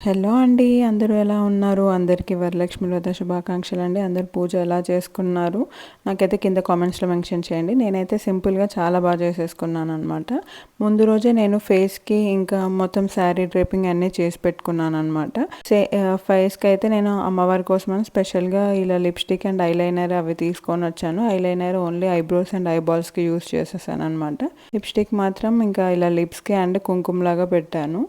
Hello అండి అందరూ ఎలా ఉన్నారు? అందరికీ వరలక్ష్మి వ్రత శుభాకాంక్షలు అండి అందరు పూజ ఎలా చేసుకున్నారు? నాకైతే కింద కామెంట్స్లో మెన్షన్ చేయండి. నేనైతే సింపుల్గా చాలా బాగా చేసేసుకున్నాను అనమాట ముందు రోజే నేను ఫేస్కి ఇంకా మొత్తం శారీ డ్రేపింగ్ అన్నీ చేసి పెట్టుకున్నాను అనమాట సే ఫేస్కి అయితే నేను అమ్మవారి కోసం స్పెషల్గా ఇలా లిప్స్టిక్ అండ్ ఐలైనర్ అవి తీసుకొని వచ్చాను. ఐలైనర్ ఓన్లీ ఐబ్రోస్ అండ్ ఐబాల్స్కి యూస్ చేసేసాను అనమాట లిప్స్టిక్ మాత్రం ఇంకా ఇలా లిప్స్కి అండ్ కుంకుమలాగా పెట్టాను.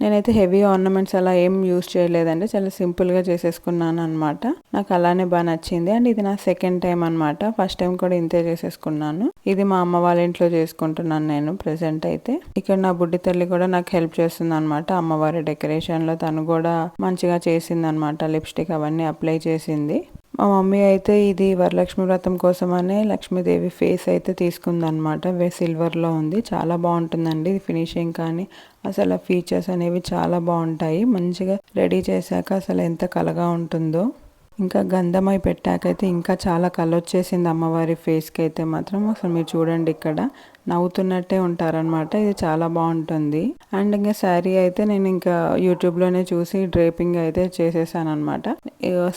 నేనైతే హెవీ ఆర్నమెంట్స్ అలా ఏం యూస్ చేయలేదండి. చాలా సింపుల్గా చేసేసుకున్నాను అనమాట నాకు అలానే బాగా నచ్చింది. అండ్ ఇది నా సెకండ్ టైం అనమాట ఫస్ట్ టైం కూడా ఇంతే చేసేసుకున్నాను. ఇది మా అమ్మ వాళ్ళ ఇంట్లో చేసుకుంటున్నాను నేను ప్రెసెంట్ అయితే. ఇక్కడ నా బుడ్డి తల్లి కూడా నాకు హెల్ప్ చేస్తుంది అనమాట అమ్మవారి డెకరేషన్లో తను కూడా మంచిగా చేసింది అనమాట లిప్స్టిక్ అవన్నీ అప్లై చేసింది. మా మమ్మీ అయితే ఇది వరలక్ష్మి వ్రతం కోసమనే లక్ష్మీదేవి ఫేస్ అయితే తీసుకుందనమాట సిల్వర్లో ఉంది. చాలా బాగుంటుందండి ఫినిషింగ్ కానీ అసలు ఫీచర్స్ అనేవి చాలా బాగుంటాయి. మంచిగా రెడీ చేశాక అసలు ఎంత కలగా ఉంటుందో. ఇంకా గంధమై పెట్టాకైతే ఇంకా చాలా కలొచ్చేసింది అమ్మవారి ఫేస్కి అయితే మాత్రం. అసలు మీరు చూడండి ఇక్కడ. నవ్వుతున్నట్టే ఉంటారనమాట ఇది చాలా బాగుంటుంది. అండ్ ఇంకా శారీ అయితే నేను ఇంకా యూట్యూబ్లోనే చూసి డ్రేపింగ్ అయితే చేసేసాను అనమాట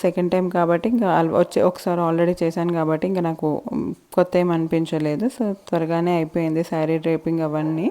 సెకండ్ టైం కాబట్టి ఇంకా వచ్చి ఒకసారి ఆల్రెడీ చేశాను కాబట్టి ఇంకా నాకు కొత్త ఏం అనిపించలేదు. సో త్వరగానే అయిపోయింది శారీ డ్రేపింగ్ అవన్నీ.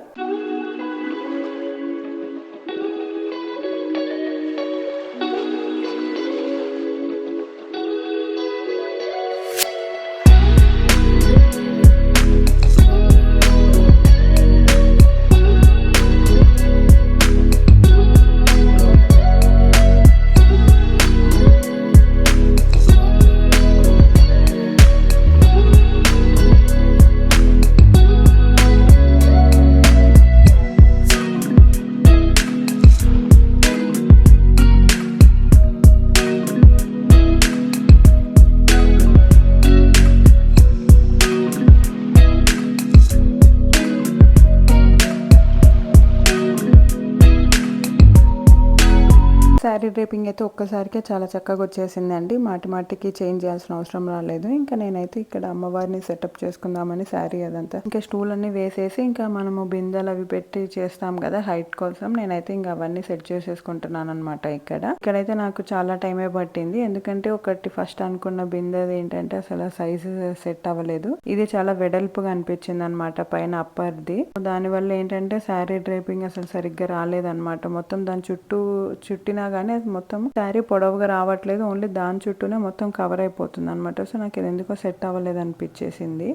శారీ అయితే ఒక్కసారికే చాలా చక్కగా వచ్చేసింది అండి మాటి మాటికి చేంజ్ చేయాల్సిన అవసరం రాలేదు. ఇంకా నేనైతే ఇక్కడ అమ్మవారిని సెటప్ చేసుకుందామని శారీ అదంతా. ఇంకా స్టూల్ అన్ని వేసేసి ఇంకా మనము బిందెలు అవి పెట్టి చేస్తాం కదా హైట్ కోసం. నేనైతే ఇంకా అవన్నీ సెట్ చేసేసుకుంటున్నాను అనమాట ఇక్కడ. ఇక్కడైతే నాకు చాలా టైమే పట్టింది. ఎందుకంటే ఒకటి ఫస్ట్ అనుకున్న బిందె ఏంటంటే అసలు సైజు సెట్ అవ్వలేదు. ఇది చాలా వెడల్పుగా అనిపించింది అనమాట పైన అప్పర్ది. దానివల్ల ఏంటంటే శారీ డ్రైపింగ్ అసలు సరిగ్గా రాలేదన్నమాట. మొత్తం దాని చుట్టూ చుట్టినా కానీ అది మొత్తం శారీ పొడవుగా రావట్లేదు ఓన్లీ దాని చుట్టూనే మొత్తం కవర్ అయిపోతుంది అనమాట సో నాకు ఇది ఎందుకో సెట్ అవ్వలేదు అనిపించేసింది.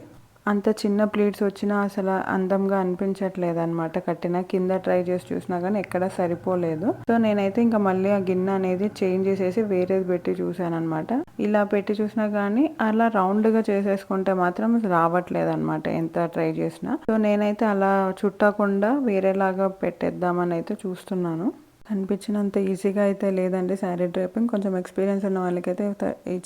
అంత చిన్న ప్లీట్స్ వచ్చినా అసలు అందంగా అనిపించట్లేదు అనమాట కట్టిన కింద ట్రై చేసి చూసినా కానీ ఎక్కడ సరిపోలేదు. సో నేనైతే ఇంకా మళ్ళీ ఆ గిన్నె అనేది చేంజ్ చేసేసి వేరేది పెట్టి చూసాను అనమాట ఇలా పెట్టి చూసినా కానీ అలా రౌండ్గా చేసేసుకుంటే మాత్రం రావట్లేదు అనమాట ఎంత ట్రై చేసినా. సో నేనైతే అలా చుట్టకుండా వేరేలాగా పెట్టేద్దామని అయితే చూస్తున్నాను. అనిపించినంత ఈజీగా అయితే లేదండి శారీ డ్రైపింగ్. కొంచెం ఎక్స్పీరియన్స్ ఉన్న వాళ్ళకైతే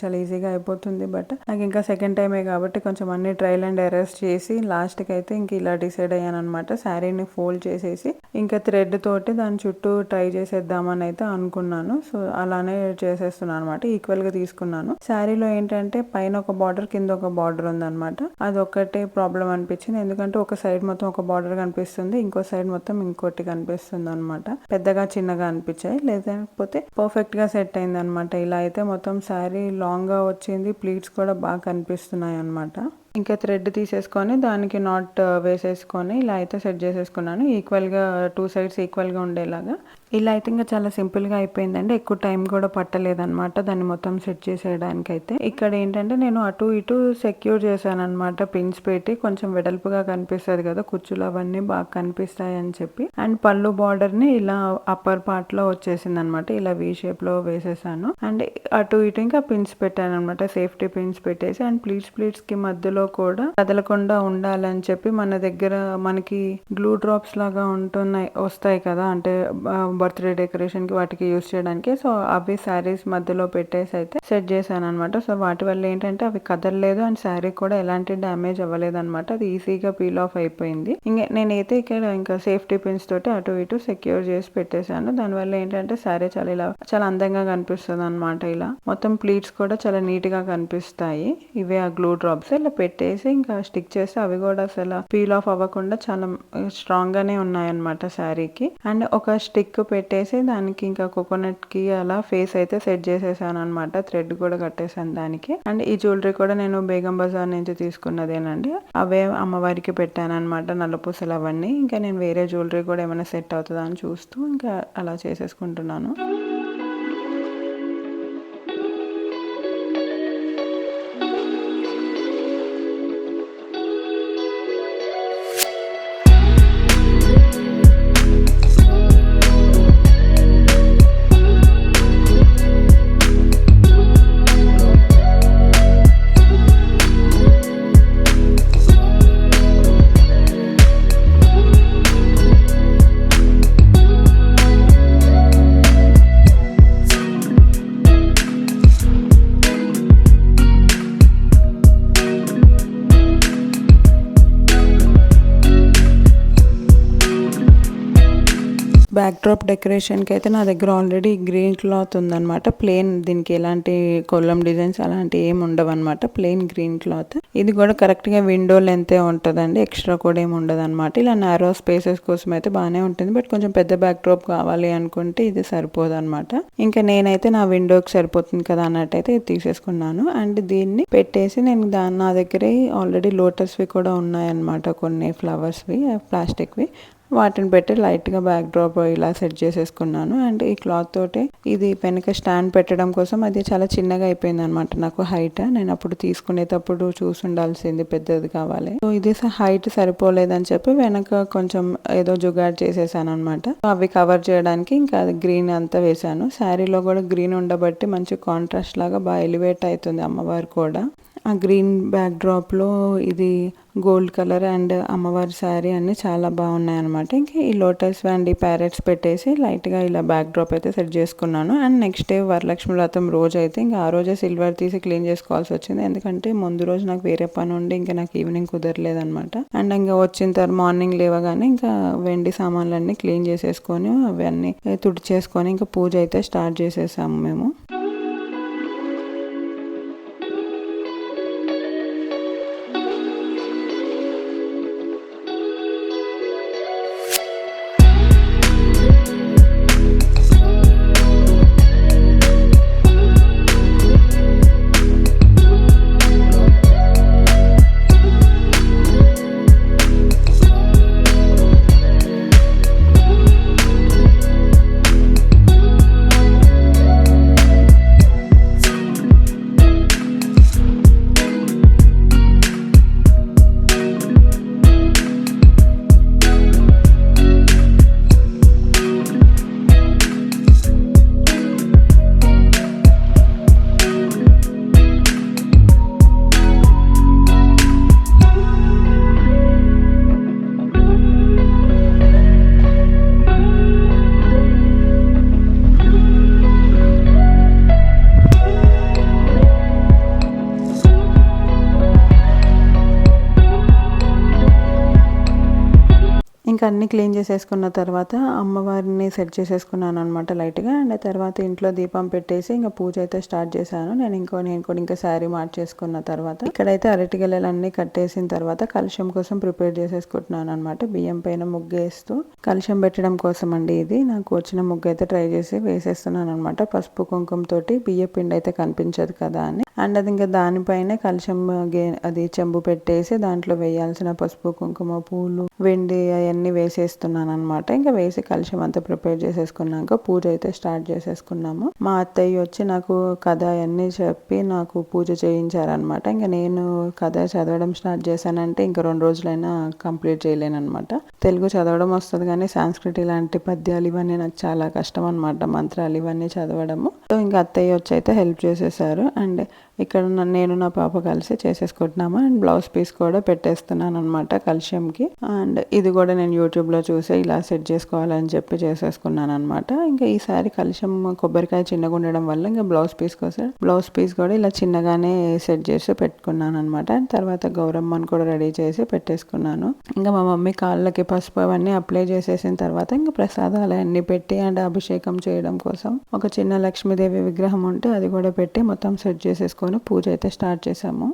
చాలా ఈజీగా అయిపోతుంది. బట్ నాకు ఇంకా సెకండ్ టైమే కాబట్టి కొంచెం అన్ని ట్రయల్ అండ్ ఎరెస్ట్ చేసి లాస్ట్కి అయితే ఇంక ఇలా డిసైడ్ అయ్యాను అనమాట శారీని ఫోల్డ్ చేసేసి ఇంకా థ్రెడ్ తోటి దాని చుట్టూ ట్రై చేసేద్దామని అయితే అనుకున్నాను. సో అలానే చేసేస్తున్నాను అనమాట ఈక్వల్గా తీసుకున్నాను. శారీలో ఏంటంటే పైన ఒక బార్డర్ కింద ఒక బార్డర్ ఉందన్నమాట. అది ఒక్కటే ప్రాబ్లం అనిపించింది. ఎందుకంటే ఒక సైడ్ మొత్తం ఒక బార్డర్ కనిపిస్తుంది. ఇంకో సైడ్ మొత్తం ఇంకోటి కనిపిస్తుంది అనమాట పెద్దగా చిన్న చిన్నగా అనిపించాయి. లేకపోతే పర్ఫెక్ట్గా సెట్ అయింది అనమాట ఇలా అయితే మొత్తం శారీ లాంగ్గా వచ్చింది. ప్లీట్స్ కూడా బాగా కనిపిస్తున్నాయి అనమాట ఇంకా థ్రెడ్ తీసేసుకొని దానికి నాట్ వేసేసుకొని ఇలా అయితే సెట్ చేసేసుకున్నాను. ఈక్వల్గా టూ సైడ్స్ ఈక్వల్గా ఉండేలాగా. ఇలా అయితే ఇంకా చాలా సింపుల్గా అయిపోయిందండి. ఎక్కువ టైం కూడా పట్టలేదన్నమాట దాన్ని మొత్తం సెట్ చేసేయడానికి అయితే ఇక్కడ ఏంటంటే నేను అటు ఇటు సెక్యూర్ చేశాను అనమాట పిన్స్ పెట్టి కొంచెం వెడల్పుగా కనిపిస్తుంది కదా కుచ్చులు అవన్నీ బాగా కనిపిస్తాయి అని చెప్పి. అండ్ పళ్ళు బార్డర్ని ఇలా అప్పర్ పార్ట్లో వచ్చేసింది అనమాట ఇలా వీ షేప్లో వేసేసాను. అండ్ అటు ఇటు ఇంకా పిన్స్ పెట్టాను అనమాట సేఫ్టీ పిన్స్ పెట్టేసి అండ్ ప్లీట్స్ ప్లీట్స్కి కి లో కూడా కదలకుండా ఉండాలని చెప్పి మన దగ్గర మనకి గ్లూ డ్రాప్స్ లాగా ఉంటున్నాయి వస్తాయి కదా. అంటే బర్త్డే డెకరేషన్కి వాటికి యూస్ చేయడానికి. సో అవి శారీస్ మధ్యలో పెట్టేసి అయితే సెట్ చేశాను అనమాట సో వాటి వల్ల ఏంటంటే అవి కదలలేదు అండ్ శారీ కూడా ఎలాంటి డ్యామేజ్ అవ్వలేదు అనమాట అది ఈజీగా పీల్ ఆఫ్ అయిపోయింది. ఇంకా నేనైతే ఇక్కడ ఇంకా సేఫ్టీ పిన్స్ తోటి అటు ఇటు సెక్యూర్ చేసి పెట్టేశాను. దానివల్ల ఏంటంటే శారీ చాలా ఇలా చాలా అందంగా కనిపిస్తుంది అనమాట ఇలా. మొత్తం ప్లీట్స్ కూడా చాలా నీట్గా కనిపిస్తాయి. ఇవే ఆ గ్లూ డ్రాప్స్ ఇలా పెట్టేసి ఇంకా స్టిక్ చేస్తే అవి కూడా అసలు పీల్ ఆఫ్ అవ్వకుండా చాలా స్ట్రాంగ్ గానే ఉన్నాయన్నమాట శారీకి. అండ్ ఒక స్టిక్ పెట్టేసి దానికి ఇంకా కోకోనట్కి అలా ఫేస్ అయితే సెట్ చేసేసాను అనమాట థ్రెడ్ కూడా కట్టేసాను దానికి. అండ్ ఈ జ్యువెలరీ కూడా నేను బేగం బజార్ నుంచి తీసుకున్నదేనండి. అవే అమ్మవారికి పెట్టాను అనమాట నల్లపూసలు అవన్నీ. ఇంకా నేను వేరే జ్యువెలరీ కూడా ఏమైనా సెట్ అవుతుందా అని చూస్తూ ఇంకా అలా చేసేసుకుంటున్నాను. బ్యాక్ డ్రాప్ డెకరేషన్కి అయితే నా దగ్గర ఆల్రెడీ గ్రీన్ క్లాత్ ఉందన్నమాట. ప్లెయిన్ దీనికి ఎలాంటి కొల్లం డిజైన్స్ అలాంటి ఏమి ఉండవు అనమాట ప్లెయిన్ గ్రీన్ క్లాత్ ఇది కూడా కరెక్ట్గా విండో లెంతే ఉంటుందండి. ఎక్స్ట్రా కూడా ఏమి ఉండదు అనమాట ఇలా నారో స్పేసెస్ కోసం అయితే బాగానే ఉంటుంది. బట్ కొంచెం పెద్ద బ్యాక్ డ్రాప్ కావాలి అనుకుంటే ఇది సరిపోదు అనమాట ఇంకా నేనైతే నా విండోకి సరిపోతుంది కదా అన్నట్టయితే ఇది తీసేసుకున్నాను. అండ్ దీన్ని పెట్టేసి నేను దాని నా దగ్గరే ఆల్రెడీ లోటస్వి కూడా ఉన్నాయన్నమాట. కొన్ని ఫ్లవర్స్వి ప్లాస్టిక్వి వాటిని పెట్టి లైట్గా బ్యాక్ డ్రాప్ ఇలా సెట్ చేసేసుకున్నాను. అండ్ ఈ క్లాత్ తోటి ఇది వెనక స్టాండ్ పెట్టడం కోసం అది చాలా చిన్నగా అయిపోయింది అనమాట నాకు హైట్. నేను అప్పుడు తీసుకునేటప్పుడు చూసి ఉండాల్సింది పెద్దది కావాలి. సో ఇది హైట్ సరిపోలేదని చెప్పి వెనక కొంచెం ఏదో జుగాడ్ చేసేసాను అనమాట అవి కవర్ చేయడానికి ఇంకా గ్రీన్ అంతా వేసాను శారీలో కూడా గ్రీన్ ఉండబట్టి మంచి కాంట్రాస్ట్ లాగా బాగా ఎలివేట్ అవుతుంది అమ్మవారు కూడా. ఆ గ్రీన్ బ్యాక్ డ్రాప్లో ఇది గోల్డ్ కలర్ అండ్ అమ్మవారి శారీ అన్ని చాలా బాగున్నాయి అనమాట ఇంకా ఈ లోటస్ అండ్ ఈ ప్యారెట్స్ పెట్టేసి లైట్గా ఇలా బ్యాక్ డ్రాప్ అయితే సెట్ చేసుకున్నాను. And next day Varalakshmi Vratam రోజు అయితే ఇంకా ఆ రోజే సిల్వర్ తీసి క్లీన్ చేసుకోవాల్సి వచ్చింది. ఎందుకంటే ముందు రోజు నాకు వేరే పని ఉండి ఇంకా నాకు ఈవినింగ్ కుదరలేదనమాట అండ్ ఇంకా వచ్చిన తర్వాత మార్నింగ్ లేవగానే ఇంకా వెండి సామాన్లన్నీ క్లీన్ చేసేసుకొని అవన్నీ తుడిచేసుకొని ఇంకా పూజ అయితే స్టార్ట్ చేసేసాము మేము. ఇంకా అన్ని క్లీన్ చేసేసుకున్న తర్వాత అమ్మవారిని సెట్ చేసేసుకున్నాను అనమాట లైట్గా. అండ్ తర్వాత ఇంట్లో దీపం పెట్టేసి ఇంకా పూజ అయితే స్టార్ట్ చేశాను. నేను ఇంకో నేను కూడా ఇంకా శారీ మార్చేసుకున్న తర్వాత ఇక్కడైతే అరటిగెలలన్నీ కట్టేసిన తర్వాత కలుషం కోసం ప్రిపేర్ చేసేసుకుంటున్నాను అనమాట బియ్యం పైన ముగ్గు వేస్తూ కలుషం పెట్టడం కోసం అండి ఇది. నాకు వచ్చిన ముగ్గు అయితే ట్రై చేసి వేసేస్తున్నాను అనమాట పసుపు కుంకుమతోటి బియ్య పిండి అయితే కనిపించదు కదా అని. అండ్ అది ఇంకా దానిపైనే కలుషం గే అది చెంబు పెట్టేసి దాంట్లో వేయాల్సిన పసుపు కుంకుమ పూలు వెండి అవన్నీ వేసి వేసేస్తున్నాను అనమాట ఇంకా వేసి కలుషం అంతా ప్రిపేర్ చేసేసుకున్నాక పూజ అయితే స్టార్ట్ చేసేసుకున్నాము. మా అత్తయ్య వచ్చి నాకు కథ అవన్నీ చెప్పి నాకు పూజ చేయించారనమాట ఇంకా నేను కథ చదవడం స్టార్ట్ చేశానంటే ఇంకా రెండు రోజులైనా కంప్లీట్ చేయలేను అనమాట తెలుగు చదవడం వస్తుంది కానీ సాంస్కృతి ఇలాంటి పద్యాలు ఇవన్నీ నాకు చాలా కష్టం అనమాట మంత్రాలు ఇవన్నీ చదవడము. సో ఇంకా అత్తయ్య వచ్చి అయితే హెల్ప్ చేసేసారు. అండ్ ఇక్కడ నేను నా పాప కలిసి చేసేసుకుంటున్నాము. అండ్ బ్లౌజ్ పీస్ కూడా పెట్టేస్తున్నాను అనమాట కల్షియంకి. అండ్ ఇది కూడా నేను యూట్యూబ్లో చూసి ఇలా సెట్ చేసుకోవాలని చెప్పి చేసేసుకున్నాను అనమాట ఇంకా ఈసారి కల్షియం కొబ్బరికాయ చిన్నగా ఉండడం వల్ల ఇంకా బ్లౌజ్ పీస్ కోసం బ్లౌజ్ పీస్ కూడా ఇలా చిన్నగానే సెట్ చేసి పెట్టుకున్నాను అనమాట తర్వాత గౌరమ్మని కూడా రెడీ చేసి పెట్టేసుకున్నాను. ఇంకా మా మమ్మీ కాళ్ళకి పసుపు అవన్నీ అప్లై చేసేసిన తర్వాత ఇంకా ప్రసాదాలు అన్ని పెట్టి అండ్ అభిషేకం చేయడం కోసం ఒక చిన్న లక్ష్మీదేవి విగ్రహం ఉంటే అది కూడా పెట్టి మొత్తం సెట్ చేసేసుకొని పూజ అయితే స్టార్ట్ చేసాము.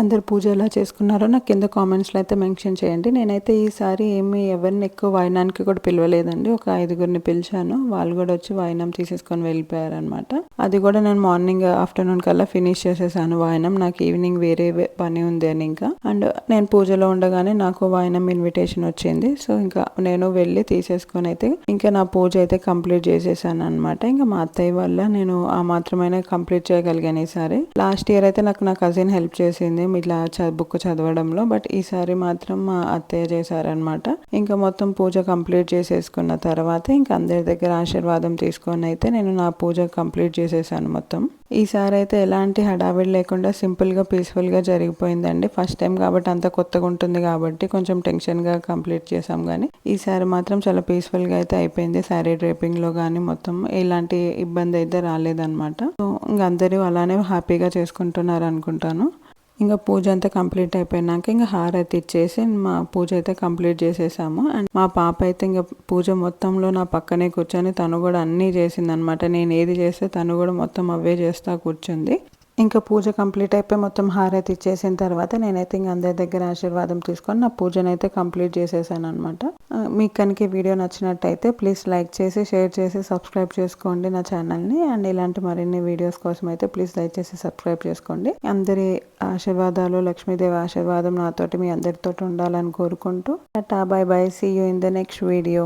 అందరు పూజ ఎలా చేసుకున్నారో నాకు కింద కామెంట్స్లో అయితే మెన్షన్ చేయండి. నేనైతే ఈసారి ఏమి ఎవరిని ఎక్కువ వాయినానికి కూడా పిలవలేదండి. ఒక ఐదుగురిని పిలిచాను. వాళ్ళు కూడా వచ్చి వాయినం తీసేసుకొని వెళ్ళిపోయారనమాట అది కూడా నేను మార్నింగ్ ఆఫ్టర్నూన్ కల్లా ఫినిష్ చేసేసాను వాయినం. నాకు ఈవినింగ్ వేరే పని ఉంది అని ఇంకా. అండ్ నేను పూజలో ఉండగానే నాకు వాయినం ఇన్విటేషన్ వచ్చింది. సో ఇంకా నేను వెళ్ళి తీసేసుకొని అయితే ఇంకా నా పూజ అయితే కంప్లీట్ చేసేసాను అనమాట ఇంకా మా అత్తయ్య వల్ల నేను ఆ మాత్రమైనా కంప్లీట్ చేయగలిగాను ఈసారి. లాస్ట్ ఇయర్ అయితే నాకు నా కజిన్ హెల్ప్ చేసింది. ఇట్లా బుక్ చదవడంలో. బట్ ఈసారి మాత్రం మా అత్తయ్య చేశారనమాట ఇంకా మొత్తం పూజ కంప్లీట్ చేసేసుకున్న తర్వాత ఇంకా అందరి దగ్గర ఆశీర్వాదం తీసుకొని అయితే నేను నా పూజ కంప్లీట్ చేసేసాను మొత్తం. ఈసారి అయితే ఎలాంటి హడావిడి లేకుండా సింపుల్గా పీస్ఫుల్గా జరిగిపోయిందండి. ఫస్ట్ టైం కాబట్టి అంత కొత్తగా ఉంటుంది కాబట్టి కొంచెం టెన్షన్గా కంప్లీట్ చేసాం కానీ ఈసారి మాత్రం చాలా పీస్ఫుల్గా అయితే అయిపోయింది. శారీ డ్రేపింగ్లో కానీ మొత్తం ఎలాంటి ఇబ్బంది అయితే రాలేదన్నమాట. సో ఇంకా అందరూ అలానే హ్యాపీగా చేసుకుంటున్నారు అనుకుంటాను. ఇంకా పూజ అంతా కంప్లీట్ అయిపోయినాక ఇంకా హారతి ఇచ్చేసి మా పూజ అయితే కంప్లీట్ చేసేసాము. అండ్ మా పాప అయితే ఇంకా పూజ మొత్తంలో నా పక్కనే కూర్చొని తను కూడా అన్నీ చేసింది అనమాట నేను ఏది చేస్తే తను కూడా మొత్తం అవే చేస్తా కూర్చుంది. ఇంకా పూజ కంప్లీట్ అయిపోయి మొత్తం హారతి ఇచ్చేసిన తర్వాత నేనైతే ఇంకా అందరి దగ్గర ఆశీర్వాదం తీసుకొని నా పూజనైతే కంప్లీట్ చేసేసాను అనమాట మీకు కనుక వీడియో నచ్చినట్టయితే ప్లీజ్ లైక్ చేసి షేర్ చేసి సబ్స్క్రైబ్ చేసుకోండి నా ఛానల్ని. అండ్ ఇలాంటి మరిన్ని వీడియోస్ కోసం అయితే ప్లీజ్ దయచేసి సబ్స్క్రైబ్ చేసుకోండి. అందరి ఆశీర్వాదాలు లక్ష్మీదేవి ఆశీర్వాదం నాతోటి మీ అందరితోటి ఉండాలని కోరుకుంటూ. Tata bye bye. See you in the next video